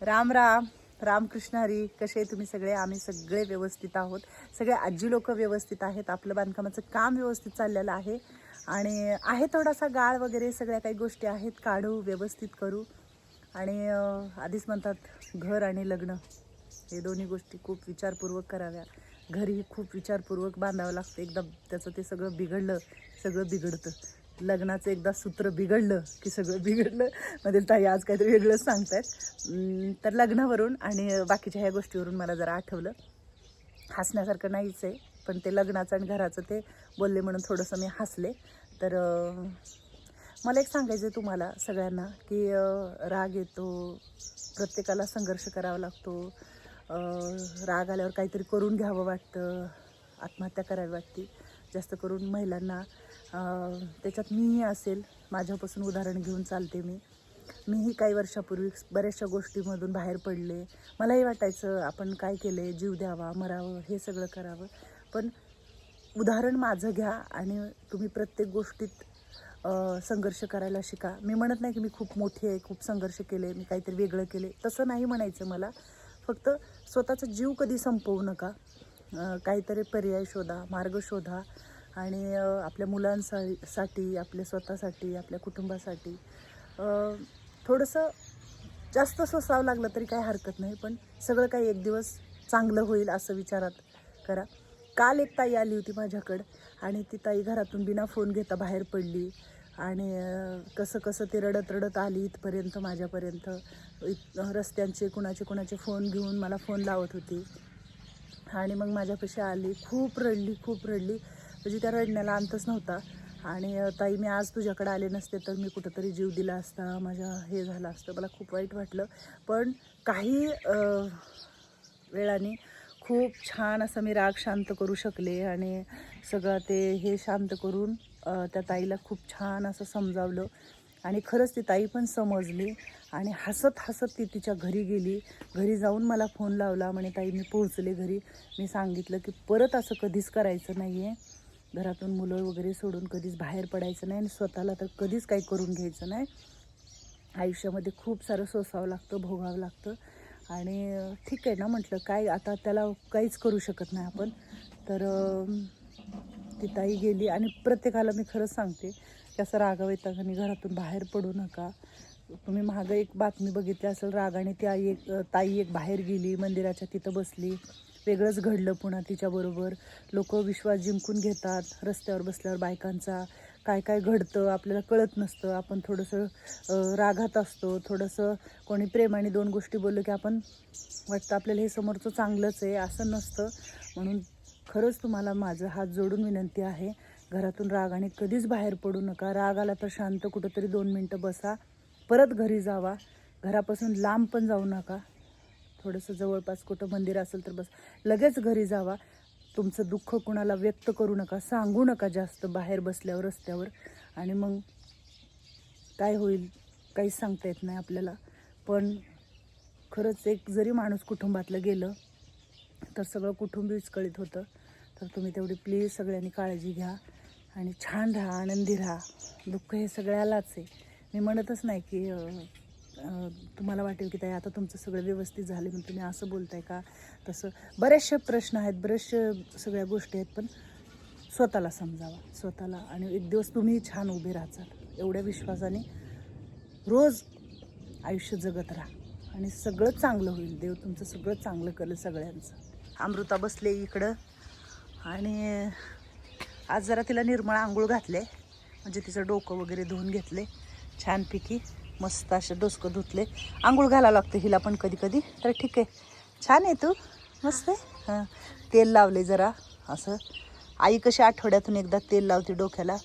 राम राम रामकृष्ण हरी कसे तुम्ही सगळे? आम्ही सगळे व्यवस्थित आहोत. सगळे आजी लोक व्यवस्थित आहेत. आपलं बांधकामाचं काम व्यवस्थित चाललेलं आहे. आणि आहे थोडासा गाळ वगैरे सगळ्या काही गोष्टी आहेत. काढू व्यवस्थित करू. आणि आधीच म्हणतात घर आणि लग्न. हे दोन्ही गोष्टी खूप विचारपूर्वक कराव्या. घरी खूप विचारपूर्वक बांधावं लागतं. एकदा त्याचं ते सगळं बिघडलं सगळं बिघडतं. लग्नाचं एकदा सूत्र बिघडलं की सगळं बिघडलं मधील ताई आज काहीतरी वेगळंच सांगतायत. तर लग्नावरून आणि बाकीच्या ह्या गोष्टीवरून मला जरा आठवलं. हसण्यासारखं नाहीच आहे पण ते लग्नाचं आणि घराचं ते बोलले म्हणून थोडंसं मी हसले. तर मला एक सांगायचं आहे तुम्हाला सगळ्यांना की राग येतो प्रत्येकाला संघर्ष करावा लागतो. राग आल्यावर काहीतरी करून घ्यावं वाटतं आत्महत्या करावी वाटते. जास्त करून महिलांना त्याच्यात मीही असेल माझ्यापासून उदाहरण घेऊन चालते मी. मीही काही वर्षापूर्वी बऱ्याचशा गोष्टीमधून बाहेर पडले. मलाही वाटायचं आपण काय केले जीव द्यावा मरावं हे सगळं करावं. पण उदाहरण माझं घ्या आणि तुम्ही प्रत्येक गोष्टीत संघर्ष करायला शिका. मी म्हणत नाही की मी खूप मोठी आहे खूप संघर्ष केले मी काहीतरी वेगळं केले. तसं नाही म्हणायचं मला. फक्त स्वतःचा जीव कधी संपवू नका. काहीतरी पर्याय शोधा मार्ग शोधा आणि आपल्या मुलांसाठी आपल्या स्वतःसाठी आपल्या कुटुंबासाठी. थोडंसं जास्त सोसावं लागलं तरी काही हरकत नाही पण सगळं काही एक दिवस चांगलं होईल असं विचारात करा. काल एक ताई आली होती माझ्याकडं आणि ती ताई घरातून बिना फोन घेता बाहेर पडली आणि कसं कसं ते रडत रडत आली इथपर्यंत माझ्यापर्यंत. इत रस्त्यांचे कुणाचे कुणाचे फोन घेऊन मला फोन लावत होती. आणि मग माझ्यापाशी आली खूप रडली खूप रडली. म्हणजे त्या रडण्याला अंतच नव्हता. आणि ताई मी आज तुझ्याकडे आले नसते तर मी कुठंतरी जीव दिला असता माझ्या हे झालं असतं. मला खूप वाईट वाटलं. पण काही वेळाने खूप छान असं मी राग शांत करू शकले आणि सगळं ते हे शांत करून त्या ताईला खूप छान असं समजावलं. आणि खरंच ती ताई पण समजली आणि हसत हसत ती तिच्या घरी गेली. घरी जाऊन मला फोन लावला. म्हणे ताई मी पोहोचले घरी. मी सांगितलं की परत असं कधीच करायचं नाही आहे घरातून मुलं वगैरे सोडून कधीच बाहेर पडायचं नाही आणि स्वतःला तर कधीच काही करून घ्यायचं नाही. आयुष्यामध्ये खूप सारं सोसावं लागतं भोगावं लागतं. आणि ठीक आहे ना म्हटलं काय आता त्याला काहीच करू शकत नाही आपण. तर ती ताई गेली आणि प्रत्येकाला मी खरंच सांगते की असं रागाव आणि घरातून बाहेर पडू नका. तुम्ही मागं एक बातमी बघितली असेल रागाने ती आई एक ताई एक बाहेर गेली मंदिराच्या तिथं बसली. वेगळंच घडलं पुन्हा तिच्याबरोबर. लोक विश्वास जिंकून घेतात रस्त्यावर बसल्यावर बायकांचा काय काय घडतं आपल्याला कळत नसतं. आपण थोडंसं रागात असतो. थोडंसं कोणी प्रेमाने दोन गोष्टी बोललो की आपण वाटतं आपल्याला हे समोरचं चांगलंच आहे असं नसतं. म्हणून खरंच तुम्हाला माझं हात जोडून विनंती आहे. घरातून रागाने कधीच बाहेर पडू नका. राग आला तर शांत कुठंतरी दोन मिनटं बसा. परत घरी जावा. घरापासून लांब पण जाऊ नका. थोडंसं जवळपास कुठं मंदिर असेल तर बस. लगेच घरी जावा. तुमचं दुःख कुणाला व्यक्त करू नका. सांगू नका जास्त बाहेर बसल्यावर रस्त्यावर. आणि मग काय होईल काहीच सांगता येत नाही आपल्याला. पण खरंच एक जरी माणूस कुटुंबातलं गेलं तर सगळं कुटुंब विस्कळीत होतं. तर तुम्ही तेवढी प्लीज सगळ्यांनी काळजी घ्या आणि छान राहा आनंदी राहा. दुःख हे सगळ्यालाच आहे. मी म्हणतच नाही की तुम्हाला वाटेल की ताई आता तुमचं सगळं व्यवस्थित झालं म्हणून तुम्ही असं बोलताय का? तसं बरेचसे प्रश्न आहेत बरेचसे सगळ्या गोष्टी आहेत पण स्वतःला समजावा. स्वतःला आणि एक दिवस तुम्ही छान उभे राहाल एवढ्या विश्वासाने रोज आयुष्य जगत राहा. आणि सगळं चांगलं होईल. देव तुमचं सगळं चांगलं करेल सगळ्यांचं. अमृता बसले इकडं. आणि आज जरा तिला निर्मळ आंघोळ घातले. म्हणजे तिचं डोकं वगैरे धुवून घेतले. छानपैकी मस्त असे डोसकं धुतले. आंघोळ घालावं लागतं हिला पण कधी कधी तर ठीक आहे. छान आहे तू? मस्त आहे? हां. तेल लावले जरा. असं. आई कशी आठवड्यातून एकदा तेल लावते डोक्याला.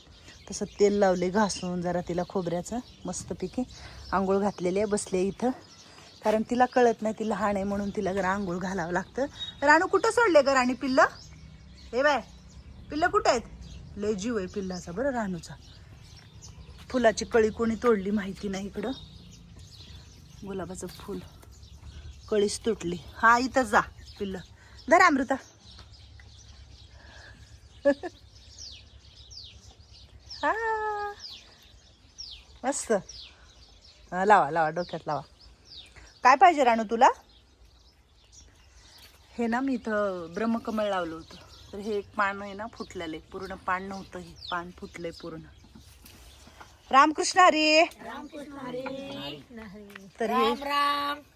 तसं तेल लावले घासून जरा तिला खोबऱ्याचं. मस्तपैकी आंघोळ घातलेली आहे. बसले इथं. कारण तिला कळत नाही ती लहान आहे म्हणून तिला जरा आंघोळ घालावं लागतं. राणू कुठं सोडले ग राणी पिल्लं? हे बाय पिल्ल कुठं आहेत? लय जीव आहे पिल्लाचा बरं राणूचा फुलाची कळी कोणी तोडली माहिती नाही इकडं. गुलाबाचं फुल. कळीच तुटली. हा इथं जा पिल्ल. धर अमृता. हा. मस्त. लावा लावा डोक्यात लावा. काय पाहिजे राणू तुला? हे ना मी इथं ब्रह्मकमळ लावलं होतं. तर हे एक पान आहे ना फुटलेलं. आहे पूर्ण पान नव्हतं हे. पान फुटलंय पूर्ण. रामकृष्ण हरी. तर हे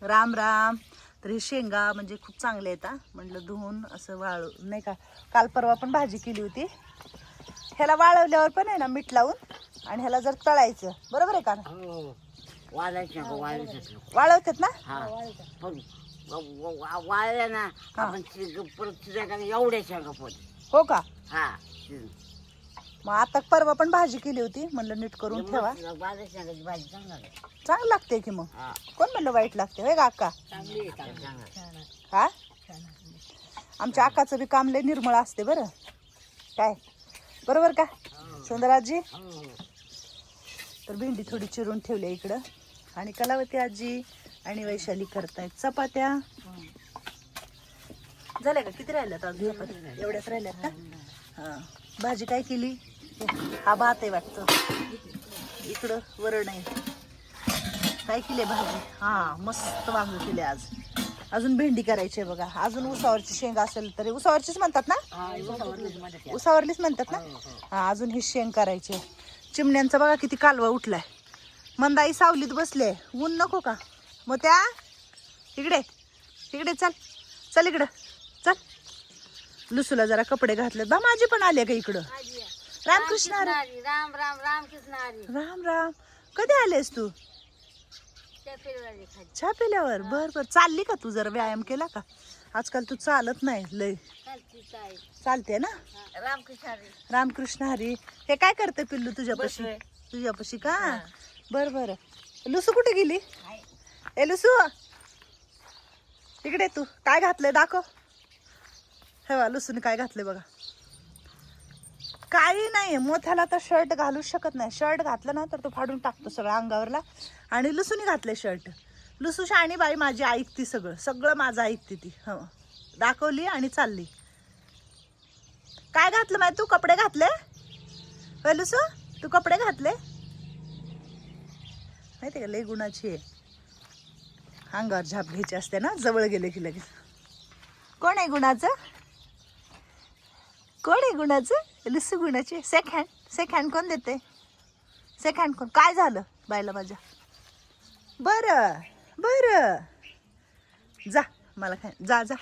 राम राम. तर हे शेंगा म्हणजे खूप चांगले आहेत हा. म्हणलं धुवून असं वाळू नाही का? काल परवा पण भाजी केली होती. ह्याला वाळवल्यावर पण आहे ना मीठ लावून आणि ह्याला जर तळायचं. बरोबर आहे का हो. नको वाळवतात ना? पण वाळल्या ना आपण परत एवढ्या शेंगा हो का? हा. मग आता परवा पण भाजी केली होती म्हणलं नीट करून ठेवा. शेंगाची भाजी चांगला आहे. चांगलं लागते की मग? हा. कोण म्हणलं वाईट लागते? होय का अक्का चांगली आहे चांगली चांगली. हा? आमच्या अक्काचं बी काम लय निर्मळ असते बरं. काय? बरोबर का? सुंदराजी? हो. तर भेंडी थोडी चिरून ठेवल्या इकडं. आणि कलावती आजी? आणि वैशाली करतायत. चपात्या. झाल्या का? किती राहिल्यात अजून चपात्या? एवढ्याच राहिल्यात का? हा. भाजी काय केली? हा भात आहे वाटतं. इकडं वरण आहे. काय केली भाजी? हा मस्त वांग केले आज. अजून भेंडी करायची आहे बघा. अजून उसावरची शेंग असेल तरी उसावरचीच म्हणतात ना? हा. उसावरलीच म्हणतात ना? हा अजून ही शेंग करायची. आहे. चिमण्यांचा बघा किती कालवा उठलाय. मंदाई सावलीत बसले. ऊन नको का? मग त्या इकडे इकडे चल. चल इकडं. चल. लुसूला जरा कपडे घातले बा माझी पण आले का इकडं? रामकृष्ण हरी. हरी राम राम राम कृष्ण हरी राम राम. कधी आलेस तू? चहा पिल्यावर. बर बर. चालली का तू? जरा व्यायाम केला का? आजकाल तू चालत नाही. लय. चालते ना? राम कृष्ण हरी रामकृष्ण हरी हे काय करते पिल्लू तुझ्यापाशी. तुझ्यापाशी का? बर बर. लुसू कुठे गेली? ए लुसू इकडे तू. काय घातलंय दाखव. हे बघा लुसूने काय घातलंय बघा. काही नाही मोठ्याला तर शर्ट घालूच शकत नाही. शर्ट घातलं ना तर तो फाडून टाकतो सगळं अंगावरला. आणि लुसूनी घातले शर्ट लुसू शाणी बाई माझी ऐकती सगळं. सगळं माझं ऐकते ती. हो. दाखवली आणि चालली. काय घातलं माहिती? तू कपडे घातले? लुसू? तू कपडे घातले? माहिती का? लय गुणाची आहे. अंगावर झाप घ्यायची असते ना जवळ गेले की लगेच. कोण आहे गुणाचं? कोण आहे गुणाचं? लुसू गुणाची. सेक हँड सेक हँड कोण देते? सेक हँड कोण? काय झालं बायला माझ्या? बरं बरं. जा मला काय जा जा.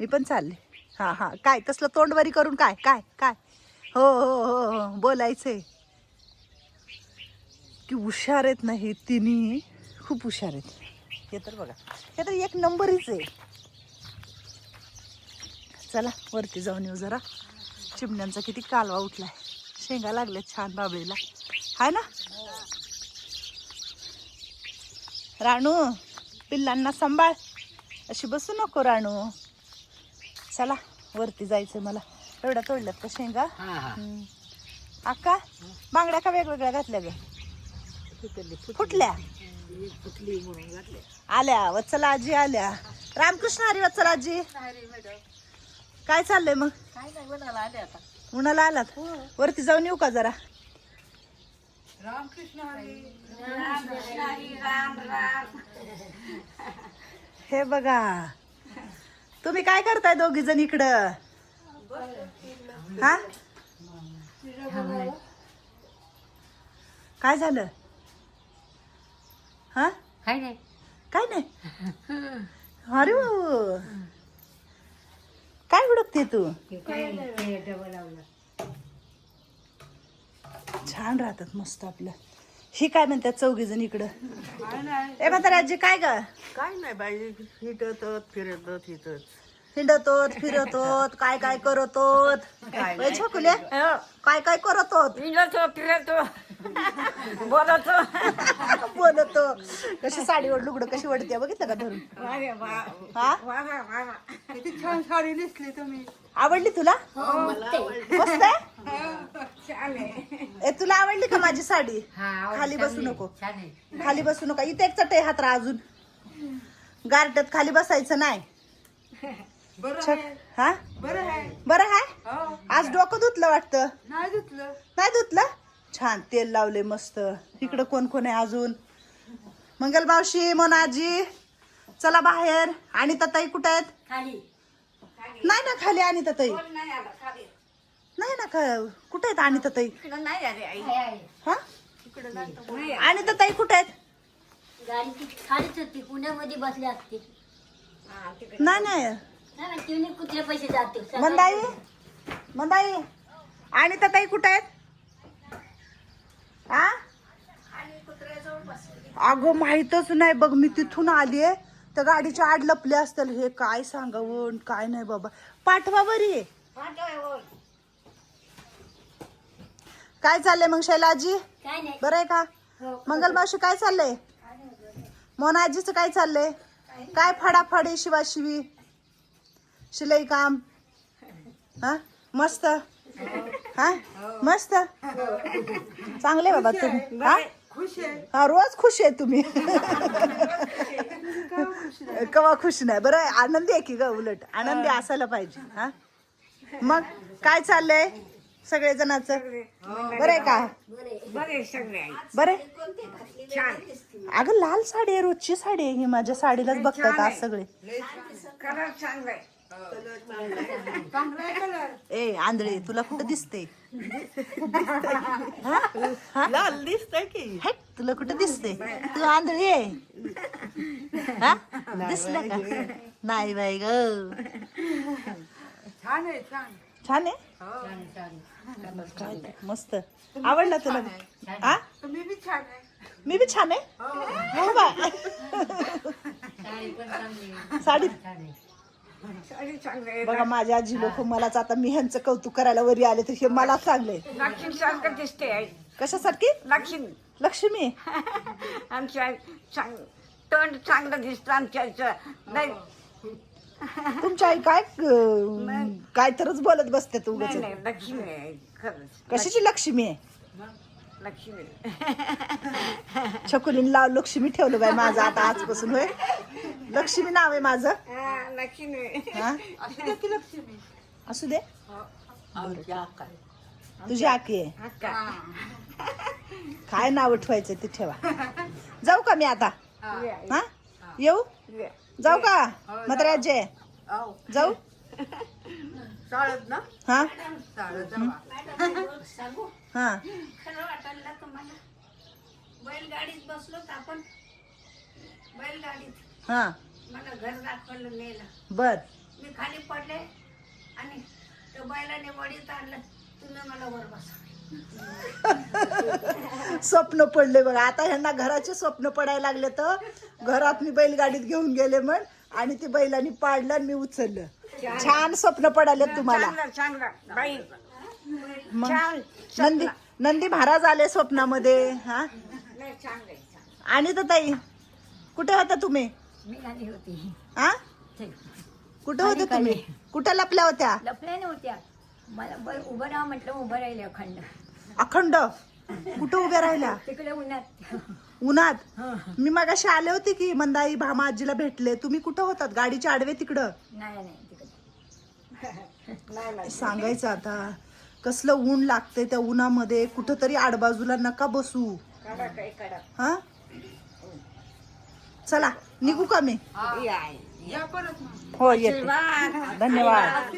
मी पण चालले. हां हां. काय तसलं तोंडवरी करून काय काय काय? हो हो हो हो. बोलायचंय. की हुशार आहेत ना हे तिन्ही? खूप हुशार आहेत. हे तर बघा. हे तर एक नंबरच आहे. चला वरती जाऊन येऊ जरा. चिमण्यांचा किती कालवा उठलाय. शेंगा लागल्यात छान बाबळीला. हाय ना? राणू पिल्लांना सांभाळ. अशी बसू नको राणू. चला वरती जायचं मला. एवढ्या तोडल्यात का शेंगा? हा हा. हम्म. अक्का बांगड्या का वेगवेगळ्या घातल्या ग? फुटल्या? आल्या वत्सला आजी आल्या. रामकृष्ण हरी वत्सला आजी काय चाललंय मग? उन्हाला आलात? वरती जाऊन येऊ का जरा? हे बघा. तुम्ही काय करताय दोघी जण इकडं? हा? काय झालं? हा? काय नाही. काय नाही? अरे काय हुडकते तू? छान राहतात मस्त आपलं. ही काय म्हणतात चौघी जण इकडं? ए म्हणता राज्य काय ग? काय नाही बाई हिटत फिरत हिटत हिंडतोत फिरतोत काय काय करतोत? ए, छोकुले काय काय करतोत? विनतो फिरतो बोलतो. बोलतो. कशी साडीवर लुगडं कशी वडते बघितलं का धरून? हा? किती छान साडी नेसली तुम्ही. आवडली तुला? मस्त आहे? ए तुला आवडली का माझी साडी? खाली बसू नको. खाली बसू नका. इथे एक चटई हात राहा अजून. गारट्यात खाली बसायचं नाही. बरं हा? बरं आहे. बरं हाय हो. आज डोकं धुतलं वाटतं? नाही धुतलं. नाही धुतलं? छान तेल लावले मस्त. इकडं कोण कोण आहे अजून? मंगल मावशी मोनाजी. चला बाहेर. आणि ताई कुठे आहेत? खाली. नाही ना खाली आणि ताई. नाही आला? खाली. नाही ना ख- कुठे आहेत आणि ताई? इकडं नाही आले आई. हा? नाही आणि ताई कुठे आहेत? खालीच होती पुण्यामध्ये बसले असते. हा, तिकडे. नाही नाही. कुठले पैसे जाते मंदाई? मंदाई? आणि ताई कुठे आहेत? हा अगं माहीतच नाही बघ मी तिथून आलीये त्या गाडीच्या आड लपले असतील. हे काय सांगावं काय नाही बाबा. पाठवा बरी. काय चाललंय मग शैलाजी? काय नाही. बरं आहे का? मंगल मावशी काय चाललंय? मोनाजीचं काय चाललंय? काय फडाफडी शिवाशिवी? शिलाई काम? हा? मस्त. हा? मस्त? चांगले बाबा तुम्ही. हा? खुश आहे. हा रोज खुश आहे तुम्ही. कवा खुश नाही. बरं आहे, आनंदी आहे की ग? उलट. आनंदी असायला पाहिजे. हा? मग काय चाललंय सगळे. जणांचं बरं आहे का? बरे अगं लाल साडी आहे रोजची साडी आहे ही. माझ्या साडीलाच बघतात आज सगळे. ए आंधळे तुला कुठं दिसते? लाल दिसतंय की. हे तुला कुठं दिसते? तू आंधळी आहे. हा? दिसलं का? नाही बाई ग. छान आहे छान. छान आहे? मस्त. आवडला तुला? हा? तुम्ही बी छान आहे. मी बी छान आहे? हो. बा साडी बघा माझ्या आजी लोक मलाच आता मी ह्यांचं कौतुक करायला वरी आले तर हे मला चांगले लक्ष्मी सारखं दिसते आई. कशासारखी? लक्ष्मी. लक्ष्मी? आई चांग तोंड चांगलं दिसतं आमच्या आईचं. नाही. तुमच्या आई काय अं, काय तरच बोलत बसते तू नाही नाही लक्ष्मी आहे खरंच. कशाची लक्ष्मी आहे? लक्ष्मी. छकुलीन लाव लक्ष्मी ठेवलं बाय माझं आता आजपासून होय? लक्ष्मी नाव आहे माझं. हा लक्ष्मी. हा? असू दे की लक्ष्मी. असू दे. तुझी आकी आहे. हक्का काय नाव ठेवायचं ते ठेवा. जाऊ का मी आता? हा. येऊ? जाऊ का? मद्राजे. जाऊ? ना? हा? चालत जावा. हा. खरं वाटायला तुम्हाला? बैलगाडीत बसलो तर आपण? बैलगाडीत. हा. मला घर दाखवलं नेलं बर. मी खाली पडले आणि त्या बैलाने वडीत आणलं. तुम्ही मला वर बसा. स्वप्न पडले बघा. आता ह्यांना घराचे स्वप्न पडायला लागले तर घरात मी बैलगाडीत घेऊन गेले म्हण आणि ते बैलांनी पाडलं आणि मी उचललं. छान स्वप्न पडाले तुम्हाला. चांगलं चांगलं. बाई मग छान नंदी नंदी महाराज आले स्वप्नामध्ये हा? नाही चांगलं आहे, चांगलं आणि तर ताई कुठे होता तुम्ही? मी आली होती. हा? कुठे होते तुम्ही? कुठे लपल्या होत्या? लपल्या नव्हत्या. मला बर उभं राहा म्हटलं उभं राहिले अखंड. अखंड? कुठं उभ्या राहिल्या? तिकडे उन्हात. उन्हात? मी मगाशी आले होते की मंदाई भामा आजीला भेटले. तुम्ही कुठं होतात? गाडीच्या आडवे तिकडे? नाही नाही. सांगायचं आता. कसलं ऊन लागते त्या उन्हामध्ये. कुठं तरी आडबाजूला नका बसू. हा? चला निघू का मी? ही. हो येते. धन्यवाद.